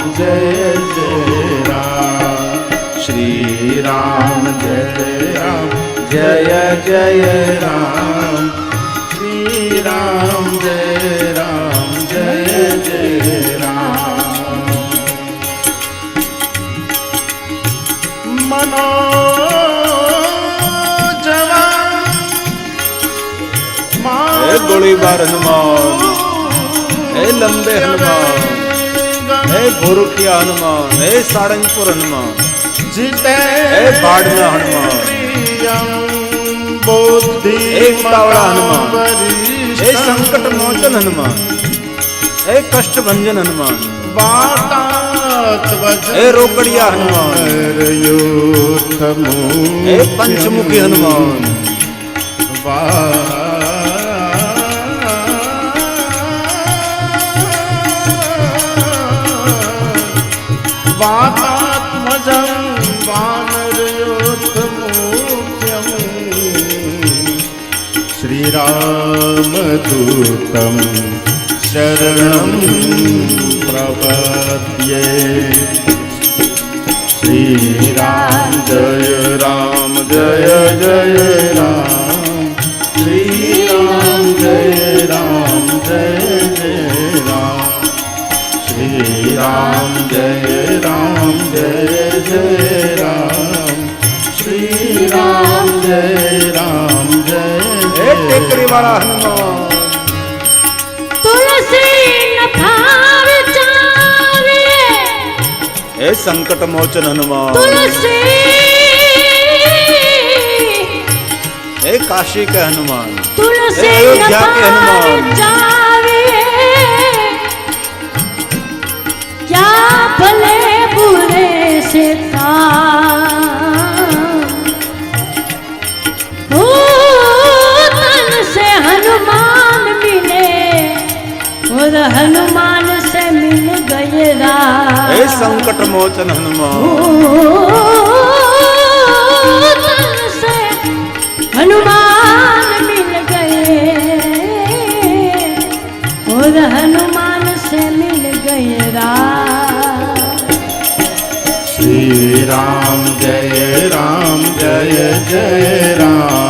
જય જય રામ શ્રી રામ જય રામ જય જય રામ શ્રી રામ જય રામ જય જય રામ મનો હે ગોળીબાર હનુમાન હે લંબે હનુમાન गुरु के हनुमान हे सारंगपुर हनुमान। जीते है बाड़ना हनुमान। बोधि उतावड़ा हनुमान। हे संकट मोचन हनुमान। हे कष्ट भंजन हनुमान। हे रोकड़िया हनुमान। हे पंचमुखी हनुमान। वाह શ્રીરામદૂતમ શરણં પ્રપદ્યે શ્રીરામ જય રામ જય જય રામ શ્રીરામ જય રામ જય જય રામ શ્રીરામ જય રામ જય જય टेकरी वाला हनुमान। तुलसी हे संकट मोचन हनुमान। तुलसी। ए काशी के हनुमान। तुलसी अयोध्या के हनुमान। क्या भले और हनुमान से मिल गए राम। संकट मोचन हनुमान। हनुमान मिल गए। और हनुमान से मिल गए राम। श्री राम जय राम जय जय राम।